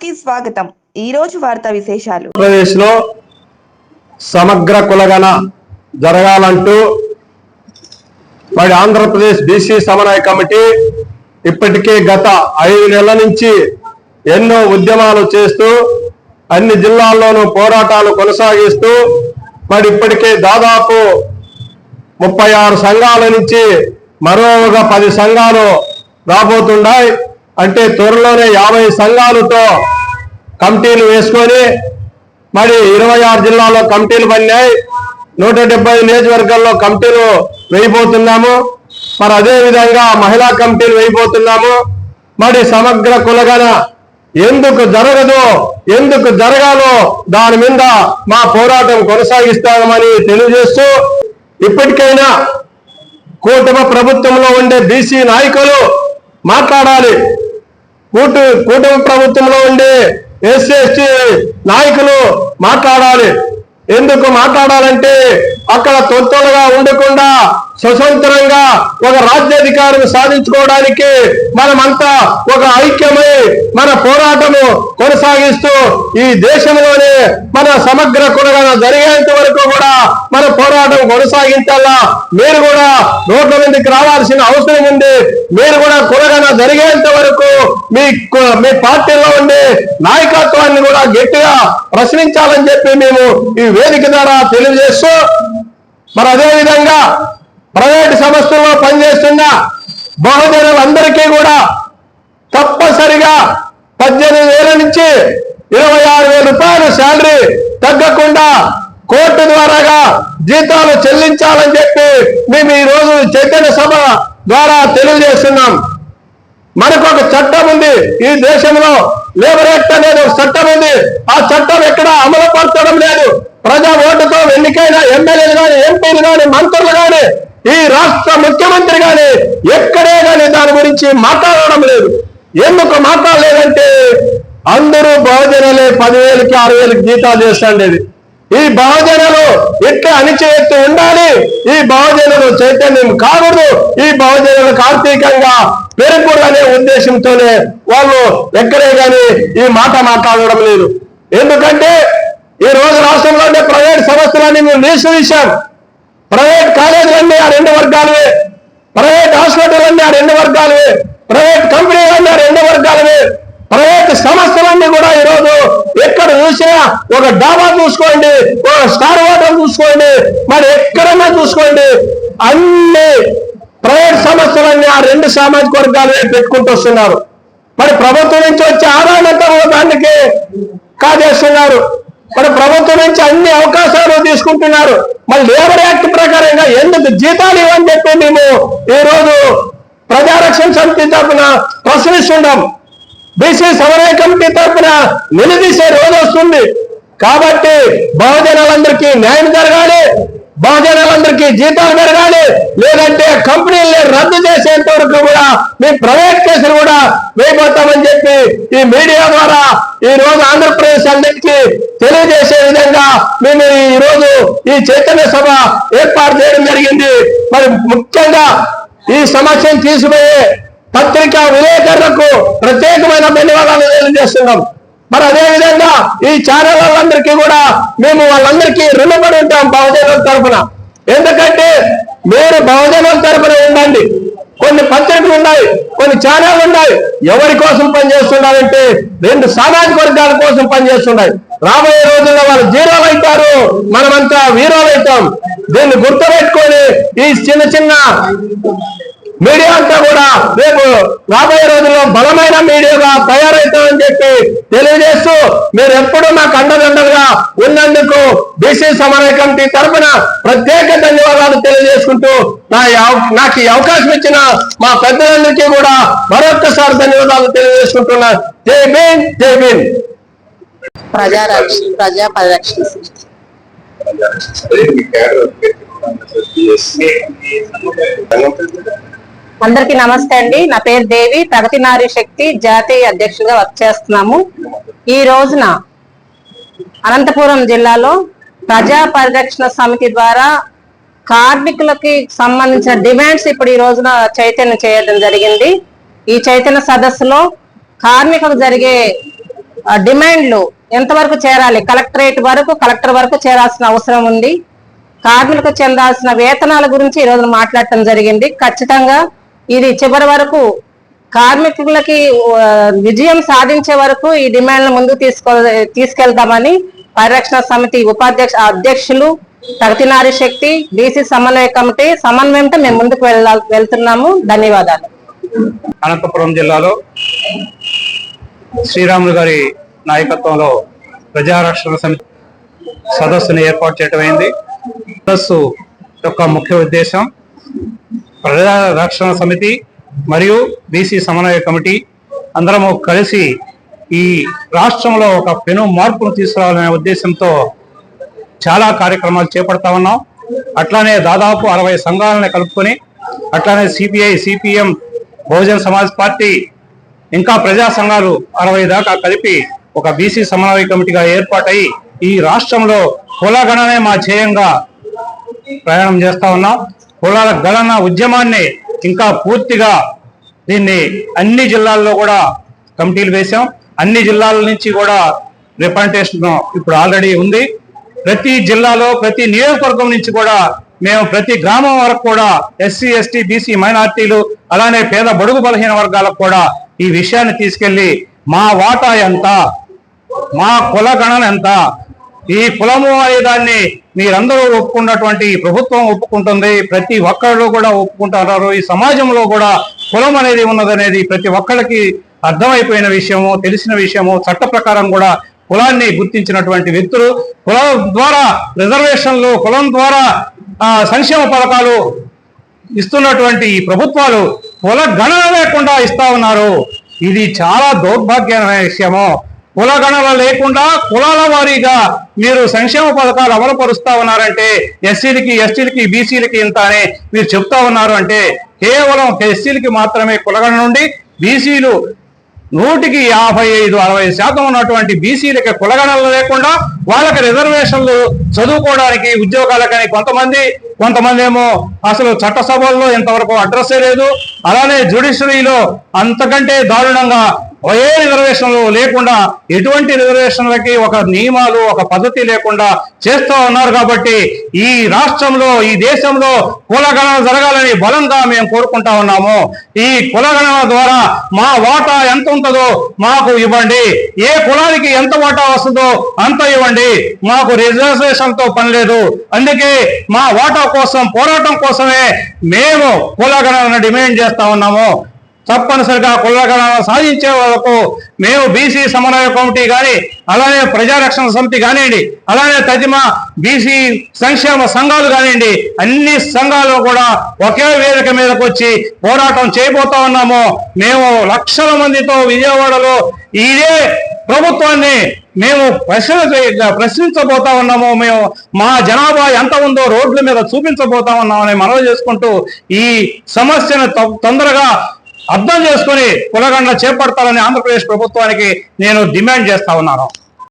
కి స్వాగతం. ఈ రోజు వార్తా విశేషాలు. ఆంధ్రప్రదేశ్లో సమగ్ర కులగణ జరగాలంటూ మరి ఆంధ్రప్రదేశ్ బీసీ సమన్వయ కమిటీ ఇప్పటికే గత ఐదు నెలల నుంచి ఎన్నో ఉద్యమాలు చేస్తూ అన్ని జిల్లాల్లోనూ పోరాటాలు కొనసాగిస్తూ మరి ఇప్పటికే దాదాపు ముప్పై ఆరు సంఘాల నుంచి మరోగా పది సంఘాలు రాబోతున్నాయి అంటే త్వరలోనే యాభై సంఘాలతో కమిటీలు వేసుకొని మరి ఇరవై ఆరు జిల్లాలో కమిటీలు పడినాయి. నూట డెబ్బై నియోజకవర్గాల్లో కమిటీలు వేయబోతున్నాము. మరి అదే విధంగా మహిళా కమిటీలు వేయబోతున్నాము. మరి సమగ్ర కులగన ఎందుకు జరగదు? ఎందుకు జరగాలో దాని మీద మా పోరాటం కొనసాగిస్తామని తెలియజేస్తూ ఇప్పటికైనా కూటమి ప్రభుత్వంలో ఉండే బీసీ నాయకులు మాట్లాడాలి. కూటు కూటమి ప్రభుత్వంలో ఉండే ఎస్సీ ఎస్టీ నాయకులు మాట్లాడాలి. ఎందుకు మాట్లాడాలంటే అక్కడ తొత్తులుగా ఉండకుండా స్వతంత్రంగా ఒక రాజ్యాధికారం సాధించుకోవడానికి మనమంతా ఒక ఐక్యమై మన పోరాటము కొనసాగిస్తూ ఈ దేశంలోనే మన సమగ్ర కురగన జరిగేంత వరకు కూడా మన పోరాటం కొనసాగించాలా? మీరు కూడా రోడ్ల మీదకి రావాల్సిన అవసరం ఉంది. మీరు కూడా కులగన జరిగేంత వరకు మీ మీ పార్టీలో ఉండే నాయకత్వాన్ని కూడా గట్టిగా ప్రశ్నించాలని చెప్పి మేము ఈ వేదిక ద్వారా తెలియజేస్తూ మరి అదే విధంగా ప్రైవేట్ సంస్థల్లో పనిచేస్తున్న బహుజనులందరికీ కూడా తప్పనిసరిగా పద్దెనిమిది వేల నుంచి ఇరవై ఆరు వేల రూపాయలు శాలరీ తగ్గకుండా కోర్టు ద్వారాగా జీతాలు చెల్లించాలని చెప్పి మేము ఈ రోజు చైతన్య సభ ద్వారా తెలియజేస్తున్నాం. మనకు ఒక చట్టం ఉంది. ఈ దేశంలో లేబర్ యాక్ట్ అనేది ఒక చట్టం ఉంది. ఆ చట్టం ఎక్కడ అమలు పరచడం లేదు. ప్రజా ఓటుతో ఎన్నికైన ఎమ్మెల్యేలు కానీ ఎంపీలు కానీ మంత్రులు కానీ ఈ రాష్ట్ర ముఖ్యమంత్రి కానీ ఎక్కడే కానీ దాని గురించి మాట్లాడడం లేదు. ఎందుకు మాట్లాడలేదంటే అందరూ బహుజనలే పదివేలకి ఆరు వేలకి జీతాలు చేస్తుండేది. ఈ బహుజనలు ఇట్లా అణిచేత్తు ఉండాలి. ఈ బహుజనులు చైతన్యం కాకూడదు. ఈ బహుజనులకు ఆర్థికంగా అనే ఉద్దేశంతోనే వాళ్ళు ఎక్కడే గాని ఈ మాట మాట్లాడడం లేదు. ఎందుకంటే ఈ రోజు రాష్ట్రంలో ఉండే ప్రైవేట్ సంస్థలన్నీ మేము నిషేధించాం ప్రైవేట్ కాలేజీలన్నీ ఆ రెండు వర్గాలవే. ప్రైవేట్ హాస్పిటల్ ఆ రెండు వర్గాలవే. ప్రైవేట్ కంపెనీలన్నీ ఆ రెండు వర్గాలవే. ప్రైవేట్ సంస్థలన్నీ కూడా ఈరోజు ఎక్కడ చూసినా ఒక డాబా చూసుకోండి ఒక స్టార్ హోటల్ చూసుకోండి మరి ఎక్కడన్నా చూసుకోండి. అన్ని ప్రైవేట్ సంస్థలన్నీ ఆ రెండు సామాజిక వర్గాలే పెట్టుకుంటూ వస్తున్నారు. మరి ప్రభుత్వం నుంచి వచ్చే ఆదాయం అంతా దానికి కాజేస్తున్నారు. మరి ప్రభుత్వం నుంచి అన్ని అవకాశాలు తీసుకుంటున్నారు. మరి లేబర్ యాక్ట్ ప్రకారంగా ఎందుకు జీతాలు ఇవ్వని చెప్పి మేము ఈ రోజు ప్రజారక్షణ సమితి తరఫున ప్రశ్నిస్తున్నాం. బీసీ సమన్వయ కమిటీ తరఫున నిలదీసే రోజు వస్తుంది. కాబట్టి బహుజనాలందరికీ న్యాయం జరగాలి. బాధ్యతలందరికీ జీతాలు పెరగాలి. లేదంటే కంపెనీల్ని రద్దు చేసేంత వరకు కూడా మీ ప్రైవేట్ కేసులు కూడా వేయబోతామని చెప్పి ఈ మీడియా ద్వారా ఈ రోజు ఆంధ్రప్రదేశ్ అందరికీ తెలియజేసే విధంగా మేము ఈ రోజు ఈ చైతన్య సభ ఏర్పాటు చేయడం జరిగింది. మరి ముఖ్యంగా ఈ సమస్యను తీసిపోయే పత్రికా విలేకరులకు ప్రత్యేకమైన ధన్యవాదాలు తెలియజేస్తున్నాం. మరి అదే విధంగా ఈ ఛానల్ వాళ్ళందరికీ కూడా మేము వాళ్ళందరికీ రుణపడి ఉంటాం బహుజనుల తరఫున ఎందుకంటే మీరు బహుజనుల తరఫున ఉండండి కొన్ని పత్రికలు ఉన్నాయి కొన్ని ఛానళ్ళు ఉన్నాయి. ఎవరి కోసం పనిచేస్తున్నారంటే రెండు సామాజిక వర్గాల కోసం పనిచేస్తున్నాయి రాబోయే రోజుల్లో వాళ్ళు జీరోలు అవుతారు మనమంతా వీరోలు అవుతాం. దీన్ని గుర్తుపెట్టుకొని ఈ చిన్న చిన్న మీడియా అంతా కూడా రేపు రాబోయే రోజుల్లో బలమైన మీ చెప్పి తెలియజేస్తూ మీరు ఎప్పుడూ మాకు అండదండలుగా ఉన్నందుకు బీసీ సమన్వయ కమిటీ తరఫున ప్రత్యేక ధన్యవాదాలు తెలియజేసుకుంటూ నా నాకు ఈ అవకాశం ఇచ్చిన మా పెద్దలందరికీ కూడా మరొక్కసారి ధన్యవాదాలు తెలియజేసుకుంటున్నా. జై భీమ్ జై భీమ్. ప్రజా ప్రజా పరిరక్షణ సమితి అందరికీ నమస్తే అండి. నా పేరు దేవి. ప్రగతి నారీ శక్తి జాతీయ అధ్యక్షులుగా వర్క్ చేస్తున్నాము. ఈ రోజున అనంతపురం జిల్లాలో ప్రజా పరిరక్షణ సమితి ద్వారా కార్మికులకి సంబంధించిన డిమాండ్స్ ఇప్పుడు ఈ రోజున చైతన్యం చేయడం జరిగింది. ఈ చైతన్య సదస్సులో కార్మికులకు జరిగే డిమాండ్లు ఎంతవరకు చేరాలి? కలెక్టరేట్ వరకు కలెక్టర్ వరకు చేరాల్సిన అవసరం ఉంది. కార్మికులకు చెందాల్సిన వేతనాల గురించి ఈ రోజున మాట్లాడటం జరిగింది. ఖచ్చితంగా ఇది చివరి వరకు కార్మికులకి విజయం సాధించే వరకు ఈ డిమాండ్ల ముందు తీసుకో తీసుకెళ్తామని పరిరక్షణ సమితి ఉపాధ్యక్ష అధ్యక్షులు ప్రగతి నారీ శక్తి బీసీ సమన్వయ కమిటీ సమన్వయంతో మేము ముందుకు వెళ్ళ వెళ్తున్నాము. ధన్యవాదాలు. అనంతపురం జిల్లాలో శ్రీరాములు గారి నాయకత్వంలో ప్రజారక్షణ సమితి సదస్సును ఏర్పాటు చేయటమైంది. సదస్సు యొక్క ముఖ్య ఉద్దేశం ప్రజా రక్షణ సమితి మరియు బీసీ సమన్వయ కమిటీ అందరము కలిసి ఈ రాష్ట్రంలో ఒక పెను మార్పును తీసుకురావాలనే ఉద్దేశంతో చాలా కార్యక్రమాలు చేపడతా ఉన్నాం. అట్లానే దాదాపు అరవై సంఘాలను కలుపుకొని అట్లానే CPI CPM Bahujan Samaj Party ఇంకా ప్రజా సంఘాలు అరవై దాకా కలిపి ఒక బీసీ సమన్వయ కమిటీగా ఏర్పాటై ఈ రాష్ట్రంలో కులగణనే మా ధ్యేయంగా ప్రయాణం చేస్తా ఉన్నాం. కులాల గణన ఉద్యమాన్ని ఇంకా పూర్తిగా దీన్ని అన్ని జిల్లాల్లో కూడా కమిటీలు వేశాం. అన్ని జిల్లాల నుంచి కూడా రిప్రజెంటేషన్ ఇప్పుడు ఆల్రెడీ ఉంది. ప్రతి జిల్లాలో ప్రతి నియోజకవర్గం నుంచి కూడా మేము ప్రతి గ్రామం వరకు కూడా ఎస్సీ ఎస్టీ బీసీ మైనార్టీలు అలానే పేద బడుగు బలహీన వర్గాలకు కూడా ఈ విషయాన్ని తీసుకెళ్ళి మా వాటా ఎంత? మా కుల గణన ఎంత? ఈ కులము అనే దాన్ని మీరందరూ ఒప్పుకున్నటువంటి ప్రభుత్వం ఒప్పుకుంటుంది. ప్రతి ఒక్కళ్ళు కూడా ఒప్పుకుంటున్నారు ఈ సమాజంలో కూడా కులం అనేది ఉన్నదనేది ప్రతి ఒక్కరికి అర్థమైపోయిన విషయము తెలిసిన విషయము చట్ట ప్రకారం కూడా కులాన్ని గుర్తించినటువంటి వ్యక్తులు. కులం ద్వారా రిజర్వేషన్లు కులం ద్వారా సంక్షేమ పథకాలు ఇస్తున్నటువంటి ఈ ప్రభుత్వాలు కుల గణన లేకుండా ఇస్తా ఉన్నారు. ఇది చాలా దౌర్భాగ్యమైన విషయము. కుల లేకుండా కులాల వారీగా మీరు సంక్షేమ పథకాలు అమలు పరుస్తా ఉన్నారంటే ఎస్సీలకి ఎస్టీలకి బీసీలకి ఇంత అని మీరు చెప్తా ఉన్నారు అంటే కేవలం ఎస్సీలకి మాత్రమే కులగణ నుండి బీసీలు నూటికి యాభై ఐదు అరవై శాతం ఉన్నటువంటి బీసీలకి కులగణలు లేకుండా వాళ్ళకి రిజర్వేషన్లు చదువుకోవడానికి ఉద్యోగాలకని కొంతమంది కొంతమంది ఏమో అసలు చట్టసభల్లో ఇంతవరకు అడ్రస్సే లేదు. అలానే జ్యుడిషరీలో అంతకంటే దారుణంగా ఏ రిజర్వేషన్లు లేకుండా ఎటువంటి రిజర్వేషన్లకి ఒక నియమాలు ఒక పద్ధతి లేకుండా చేస్తూ ఉన్నారు కాబట్టి ఈ రాష్ట్రంలో ఈ దేశంలో కులగణన జరగాలని బలంగా మేము కోరుకుంటా ఉన్నాము. ఈ కులగణన ద్వారా మా వాటా ఎంత ఉంటుందో మాకు ఇవ్వండి. ఏ కులానికి ఎంత వాటా వస్తుందో అంత ఇవ్వండి. మాకు రిజర్వేషన్తో పని లేదు. అందుకే మా వాటా కోసం పోరాటం కోసమే మేము కులగణన డిమాండ్ చేస్తా ఉన్నాము. తప్పనిసరిగా కులగణన సాధించే వరకు మేము బీసీ సమన్వయ కమిటీ కానీ అలానే ప్రజారక్షణ సమితి కానివ్వండి అలానే తదిమ బీసీ సంక్షేమ సంఘాలు కానివ్వండి అన్ని సంఘాలు కూడా ఒకే వేదిక మీదకి వచ్చి పోరాటం చేయబోతా ఉన్నాము. మేము లక్షల మందితో విజయవాడలో ఇదే ప్రభుత్వాన్ని మేము ప్రశ్న ప్రశ్నించబోతా ఉన్నాము. మేము మా జనాభా ఎంత ఉందో రోడ్ల మీద చూపించబోతా ఉన్నామని మనవి చేసుకుంటూ ఈ సమస్యను తొందరగా అర్థం చేసుకుని కులగండ చేపడతారని ఆంధ్రప్రదేశ్ ప్రభుత్వానికి నేను డిమాండ్ చేస్తా ఉన్నాను.